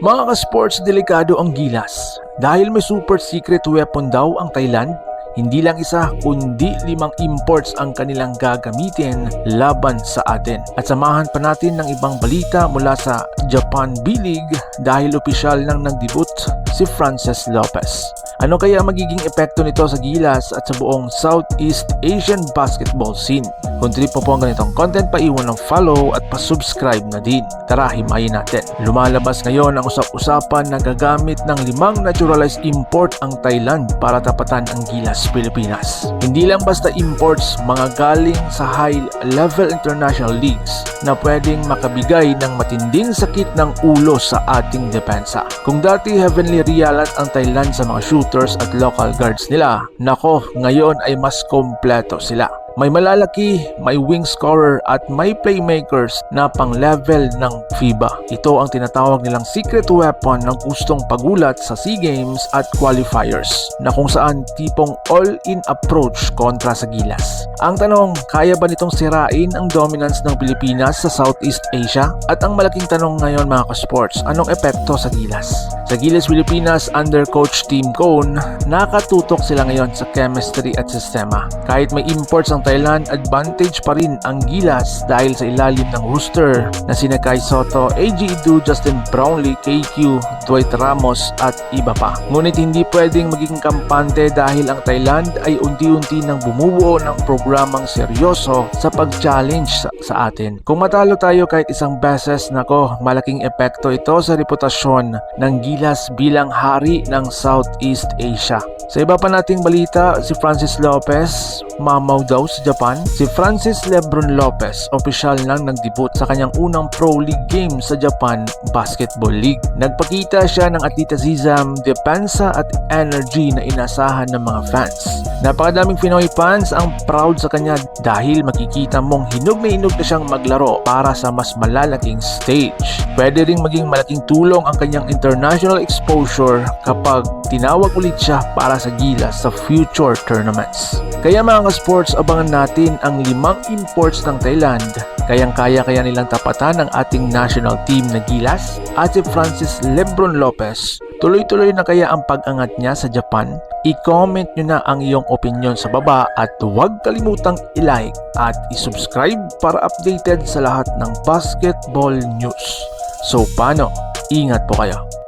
Mga ka-sports, delikado ang gilas. Dahil may super secret weapon daw ang Thailand, hindi lang isa kundi limang imports ang kanilang gagamitin laban sa atin. At samahan pa natin ng ibang balita mula sa Japan B-League dahil opisyal nang nagdebut si Frances Lopez. Ano kaya magiging epekto nito sa Gilas at sa buong Southeast Asian basketball scene? Kung trip po po ang ganitong content, paiwan ng follow at pa-subscribe na din. Tara, himayin natin. Lumalabas ngayon ang usap-usapan na gagamit ng limang naturalized import ang Thailand para tapatan ang Gilas Pilipinas. Hindi lang basta imports, mga galing sa high-level international leagues na pwedeng makabigay ng matinding sakit ng ulo sa ating depensa. Kung dati heavenly realat ang Thailand sa mga shooters at local guards nila, nako, ngayon ay mas kompleto sila. May malalaki, may wing scorer at may playmakers na pang-level ng FIBA. Ito ang tinatawag nilang secret weapon na gustong pagulat sa SEA Games at qualifiers na kung saan tipong all-in approach kontra sa Gilas. Ang tanong, kaya ba nitong sirain ang dominance ng Pilipinas sa Southeast Asia? At ang malaking tanong ngayon mga ka-sports, anong epekto sa Gilas? Sa Gilas Pilipinas under coach Team Cone, nakatutok sila ngayon sa chemistry at sistema. Kahit may imports ang Thailand, advantage pa rin ang Gilas dahil sa ilalim ng rooster na sina Kai Soto, AJ Idu, Justin Brownlee, KQ, Dwight Ramos at iba pa. Ngunit hindi pwedeng maging kampante dahil ang Thailand ay unti-unti nang bumubuo ng programang seryoso sa pag-challenge sa, sa atin. Kung matalo tayo kahit isang beses, nako, malaking epekto ito sa reputasyon ng Gilas bilang hari ng Southeast Asia. Sa iba pa nating balita, si Francis Lopez, mamaw daw sa Japan. Si Francis Lebron Lopez, opisyal nang nagdebut sa kanyang unang Pro League game sa Japan Basketball League. Nagpakita siya ng atletism, depensa at energy na inasahan ng mga fans. Napakadaming Pinoy fans ang proud sa kanya dahil makikita mong hinog na hinog na siyang maglaro para sa mas malalaking stage. Pwede ring maging malaking tulong ang kanyang international exposure kapag tinawag ulit siya para sa gilas sa future tournaments. Kaya mga ka-sports, abangan natin ang limang imports ng Thailand. Kayang-kaya kaya nilang tapatan ang ating national team na gilas at si Francis Lebron Lopez. Tuloy-tuloy na kaya ang pag-angat niya sa Japan? I-comment nyo na ang iyong opinion sa baba at huwag kalimutang i-like at i-subscribe para updated sa lahat ng basketball news. So paano? Ingat po kayo.